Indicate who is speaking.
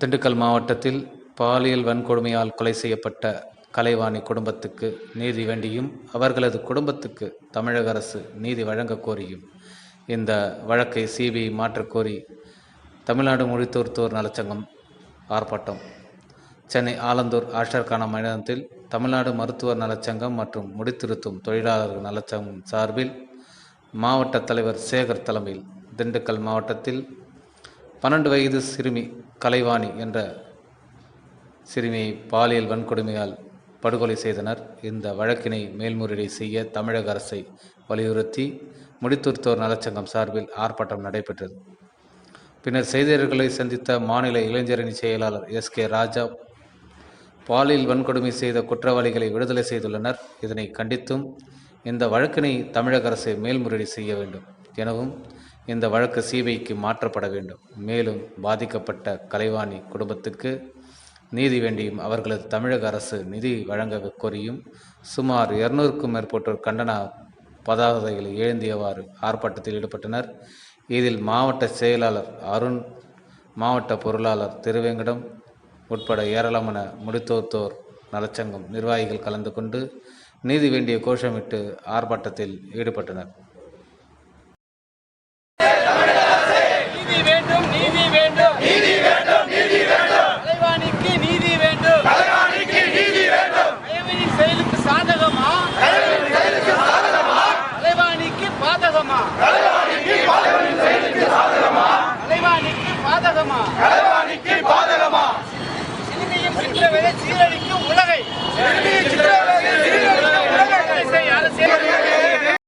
Speaker 1: திண்டுக்கல் மாவட்டத்தில் பாலியல் வன்கொடுமையால் கொலை செய்யப்பட்ட கலைவாணி குடும்பத்துக்கு நீதி வேண்டியும் அவர்களது குடும்பத்துக்கு தமிழக அரசு நீதி வழங்க கோரியும். இந்த வழக்கை சிபிஐ மாற்றக்கோரி தமிழ்நாடு மொழித்தோர்த்தோர் நலச்சங்கம் ஆர்ப்பாட்டம். சென்னை ஆலந்தூர் ஆஷர்கான மைதானத்தில் தமிழ்நாடு மருத்துவர் நலச்சங்கம் மற்றும் முடித்திருத்தும் தொழிலாளர்கள் நலச்சங்கம் சார்பில் மாவட்ட தலைவர் சேகர் தலைமையில் திண்டுக்கல் மாவட்டத்தில் பன்னெண்டு வயது சிறுமி கலைவாணி என்ற சிறுமியை பாலியல் வன்கொடுமையால் படுகொலை செய்தனர். இந்த வழக்கினை மேல்முறையீடு செய்ய தமிழக அரசை வலியுறுத்தி முடித்துர்த்தோர் நலச்சங்கம் சார்பில் ஆர்ப்பாட்டம் நடைபெற்றது. பின்னர் செய்தியாளர்களை சந்தித்த மாநில இளைஞரணி செயலாளர் எஸ். கே. ராஜா பாலியல் வன்கொடுமை செய்த குற்றவாளிகளை விடுதலை செய்துள்ளனர். இதனை கண்டித்தும் இந்த வழக்கினை தமிழக அரசு மேல்முறையீடு செய்ய வேண்டும் எனவும் இந்த வழக்கு சிபிஐக்கு மாற்றப்பட வேண்டும். மேலும் பாதிக்கப்பட்ட கலைவாணி குடும்பத்துக்கு நீதி வேண்டியும் அவர்களது தமிழக அரசு நிதி வழங்க கோரியும் சுமார் இருநூறுக்கும் மேற்பட்டோர் கண்டன பதாகைகளை ஏந்தியவாறு ஆர்ப்பாட்டத்தில் ஈடுபட்டனர். இதில் மாவட்ட செயலாளர் அருண் மாவட்ட பொருளாளர் திருவேங்கடம் உட்பட ஏராளமான முடித்தோத்தோர் நலச்சங்கம் நிர்வாகிகள் கலந்து கொண்டு நீதி வேண்டிய கோஷமிட்டு ஆர்ப்பாட்டத்தில் ஈடுபட்டனர்
Speaker 2: நீதி வேண்டும் நீதி வேண்டும் நீதி வேண்டும் நீதி வேண்டும் கலைவாணிக்கு நீதி வேண்டும் கலைவாணிக்கு நீதி வேண்டும் கலைவாணி செயலுக்கு சாதகமா செயலுக்கு சாதகமா கலைவாணிக்கு பாதகமா? கலைவாணிக்கு செயலுக்கு சாதகமா கலைவாணிக்கு பாதகமா? கலைவாணிக்கு பாதகமா? சிறுமியும் சிற்றவரை சீரழிக்க